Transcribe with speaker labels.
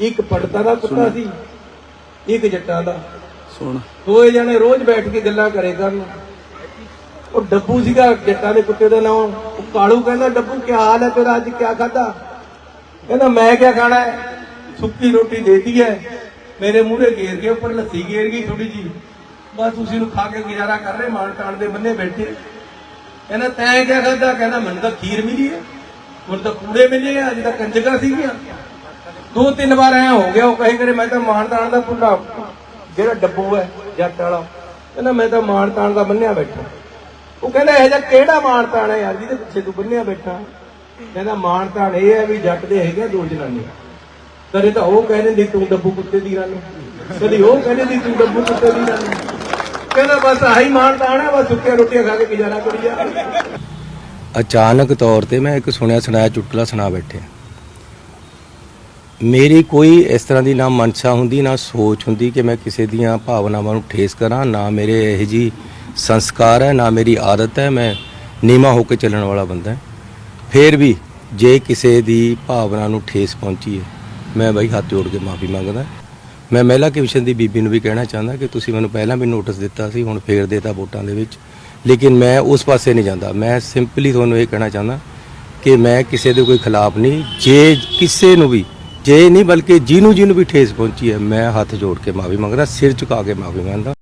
Speaker 1: ਇੱਕ ਪੜਤਾ ਦਾ ਕੁੱਤਾ ਸੀ ਇੱਕ ਜੱਟਾਂ ਦਾ।
Speaker 2: ਸੁਣ।
Speaker 1: ਦੋਏ ਜਣੇ ਰੋਜ਼ ਬੈਠ ਕੇ ਗੱਲਾਂ ਕਰੇ ਕਰਨ। ਉਹ ਡੱਬੂ ਸੀਗਾ ਜੱਟਾਂ ਦੇ ਕੁੱਤੇ ਦਾ ਨਾਮ ਉਹ ਕਾਲੂ ਕਹਿੰਦਾ ਡੱਬੂ ਕੀ ਹਾਲ ਹੈ ਤੇਰਾ? ਅੱਜ ਕੀ ਖਾਦਾ ਕਹਿੰਦਾ ਮੈਂ ਕੀ ਖਾਣਾ ਹੈ? ਸੁੱਕੀ ਰੋਟੀ ਦੇਤੀ ਹੈ ਮੇਰੇ ਮੂਹਰੇ ਘੇਰ ਕੇ ਉੱਪਰ ਲੱਸੀ ਘੇਰ ਗਈ ਥੋੜੀ ਜੀ ਬਸ ਤੁਸੀਂ ਨੂੰ ਖਾ ਕੇ ਗੁਜ਼ਾਰਾ ਕਰ ਰਹੇ ਮਾਨ ਟਾਣ ਦੇ ਬੰਨੇ ਬੈਠੇ। ਕਹਿੰਦਾ ਤੈਂ ਕੀ ਖਾਦਾ ਕਹਿੰਦਾ ਮੈਨੂੰ ਤਾਂ ਖੀਰ ਮਿਲੀ ਹੈ। ਮੈਨੂੰ ਤਾਂ ਕੂੜੇ ਮਿਲੇ ਆ ਅੱਜ ਤਾਂ ਕੰਜਕਾਂ ਸੀਗੀਆਂ। ਦੋ ਤਿੰਨ ਵਾਰ ਐ ਹੋ ਗਿਆ, ਉਹ ਕਹੇ ਕਰੇ, ਮੈਂ ਤਾਂ ਮਾਨ ਦਾ ਭੁੱਲਾ ਜਿਹੜਾ ਡੱਬੂ ਹੈ, ਜੱਟ ਵਾਲਾ। ਕਹਿੰਦਾ, ਮੈਂ ਤਾਂ ਮਾਨ ਦਾ ਬੰਨਿਆ ਬੈਠਾ। ਉਹ ਕਹਿੰਦਾ, ਇਹ ਜਿਹਾ ਕਿਹੜਾ ਮਾਨ ਹੈ ਯਾਰ, ਜਿਹਦੇ ਪਿੱਛੇ ਤੂੰ ਬੰਨਿਆ ਬੈਠਾ? ਕਹਿੰਦਾ ਮਾਨ ਇਹ ਹੈ ਵੀ ਜੱਟ ਦੇ ਹੈਗੇ ਦੋ ਜਨਾਨੀਆਂ। ਕਦੇ ਤਾਂ ਉਹ ਕਹਿੰਦੇ ਦੀ ਤੂੰ ਡੱਬੂ ਕੁੱਤੇ ਦੀ ਰਾਨੀ। ਕਦੇ ਉਹ ਕਹਿੰਦੇ ਦੀ ਤੂੰ ਡੱਬੂ ਕੁੱਤੇ ਦੀ ਰਾਨੀ। ਕਹਿੰਦਾ, ਬਸ ਆਹੀ ਮਾਨ ਤਾਣ ਹੈ, ਬਸ ਸੁੱਕੀਆਂ ਰੋਟੀਆਂ ਖਾ ਕੇ ਗੁਜ਼ਾਰਾ ਕਰੀ ਜਾ।
Speaker 3: ਅਚਾਨਕ ਤੌਰ ਤੇ ਮੈਂ ਇੱਕ ਸੁਣਿਆ ਸੁਣਾਇਆ ਚੁਟਕਲਾ ਸੁਣਾ ਬੈਠੇ ਮੇਰੀ ਕੋਈ ਇਸ ਤਰ੍ਹਾਂ ਦੀ ਨਾ ਮਨਸ਼ਾ ਹੁੰਦੀ, ਨਾ ਸੋਚ ਹੁੰਦੀ ਕਿ ਮੈਂ ਕਿਸੇ ਦੀਆਂ ਭਾਵਨਾਵਾਂ ਨੂੰ ਠੇਸ ਕਰਾਂ, ਨਾ ਮੇਰੇ ਇਹ ਜੀ ਸੰਸਕਾਰ ਹੈ, ਨਾ ਮੇਰੀ ਆਦਤ ਹੈ, ਮੈਂ ਨੀਮਾ ਹੋ ਕੇ ਚੱਲਣ ਵਾਲਾ ਬੰਦਾ ਹਾਂ। ਫੇਰ ਵੀ ਜੇ ਕਿਸੇ ਦੀ ਭਾਵਨਾ ਨੂੰ ਠੇਸ ਪਹੁੰਚੀ ਹੈ, ਮੈਂ ਬਾਈ ਹੱਥ ਜੋੜ ਕੇ ਮਾਫੀ ਮੰਗਦਾ ਮੈਂ ਮਹਿਲਾ ਕਮਿਸ਼ਨ ਦੀ ਬੀਬੀ ਨੂੰ ਵੀ ਕਹਿਣਾ ਚਾਹੁੰਦਾ ਕਿ ਤੁਸੀਂ ਮੈਨੂੰ ਪਹਿਲਾਂ ਵੀ ਨੋਟਿਸ ਦਿੱਤਾ ਸੀ, ਹੁਣ ਫੇਰ ਦੇਤਾ ਵੋਟਾਂ ਦੇ ਵਿੱਚ। ਲੇਕਿਨ ਮੈਂ ਉਸ ਪਾਸੇ ਨਹੀਂ ਜਾਂਦਾ। ਮੈਂ ਸਿੰਪਲੀ ਤੁਹਾਨੂੰ ਇਹ ਕਹਿਣਾ ਚਾਹੁੰਦਾ ਕਿ ਮੈਂ ਕਿਸੇ ਦੇ ਕੋਈ ਖਿਲਾਫ ਨਹੀਂ, ਜੇ ਕਿਸੇ ਨੂੰ ਵੀ ਜੇ ਨਹੀਂ, ਬਲਕਿ ਜਿਹਨੂੰ ਜਿਹਨੂੰ ਵੀ ਠੇਸ ਪਹੁੰਚੀ ਹੈ, ਮੈਂ ਹੱਥ ਜੋੜ ਕੇ ਮਾਫੀ ਮੰਗਦਾ, ਸਿਰ ਝੁਕਾ ਕੇ ਮਾਫੀ ਮੰਗਦਾ।